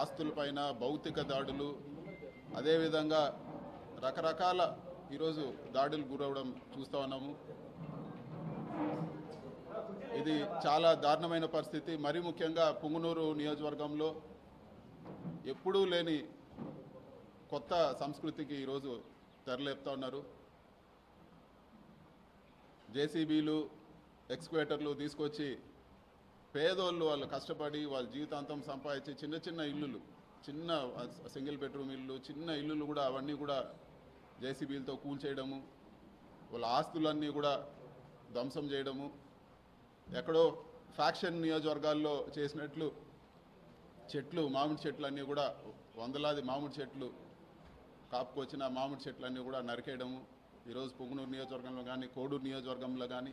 ఆస్తులపైన భౌతిక దాడులు అదేవిధంగా రకరకాల ఈరోజు దాడులు గురవడం చూస్తూ ఉన్నాము. ఇది చాలా దారుణమైన పరిస్థితి. మరీ ముఖ్యంగా పుంగునూరు నియోజకవర్గంలో ఎప్పుడూ లేని కొత్త సంస్కృతికి ఈరోజు తెరలేపుతా ఉన్నారు. జేసీబీలు ఎక్స్క్వేటర్లు తీసుకొచ్చి పేదోళ్ళు వాళ్ళు కష్టపడి వాళ్ళ జీవితాంతం సంపాదించి చిన్న చిన్న ఇల్లులు చిన్న సింగిల్ బెడ్రూమ్ ఇల్లు చిన్న ఇల్లులు కూడా అవన్నీ కూడా జేసీబీలతో కూల్చేయడము వాళ్ళ ఆస్తులన్నీ కూడా ధ్వంసం చేయడము ఎక్కడో ఫ్యాక్షన్ నియోజకవర్గాల్లో చేసినట్లు చెట్లు మామిడి చెట్లు అన్నీ కూడా వందలాది మామిడి చెట్లు కాపుకొచ్చిన మామిడి చెట్లన్నీ కూడా నరికేయడము. ఈరోజు పొంగునూరు నియోజకవర్గంలో కానీ కోడూరు నియోజకవర్గంలో కానీ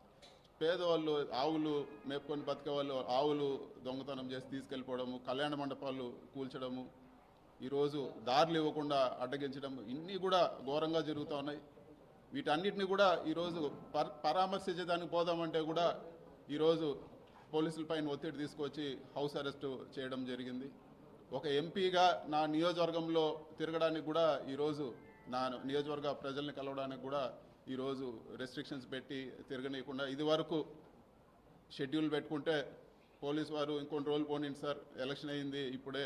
పేదవాళ్ళు ఆవులు మేపుకొని బతికే వాళ్ళు ఆవులు దొంగతనం చేసి తీసుకెళ్ళిపోవడము కళ్యాణ మండపాలు కూల్చడము ఈరోజు దారులు ఇవ్వకుండా అడ్డగించడం ఇన్ని కూడా ఘోరంగా జరుగుతూ ఉన్నాయి. వీటన్నిటిని కూడా ఈరోజు పర్ పరామర్శించేదానికి పోదామంటే కూడా ఈరోజు పోలీసులపైన ఒత్తిడి తీసుకొచ్చి హౌస్ అరెస్ట్ చేయడం జరిగింది. ఒక ఎంపీగా నా నియోజకవర్గంలో తిరగడానికి కూడా ఈరోజు నా నియోజకవర్గ ప్రజల్ని కలవడానికి కూడా ఈరోజు రెస్ట్రిక్షన్స్ పెట్టి తిరగనీయకుండా ఇది వరకు షెడ్యూల్ పెట్టుకుంటే పోలీస్ వారు ఇంకొన్ని రోజులు పోనీయండి సార్. ఎలక్షన్ అయింది ఇప్పుడే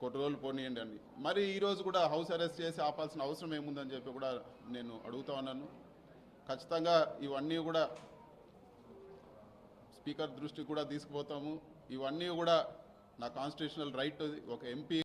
కొన్ని రోజులు పోనీయండి అని. మరి ఈరోజు కూడా హౌస్ అరెస్ట్ చేసి ఆపాల్సిన అవసరం ఏముందని చెప్పి కూడా నేను అడుగుతా ఉన్నాను. ఖచ్చితంగా ఇవన్నీ కూడా స్పీకర్ దృష్టికి కూడా తీసుకుపోతాము. ఇవన్నీ కూడా నా కాన్స్టిట్యూషనల్ రైట్ ఒక ఎంపీ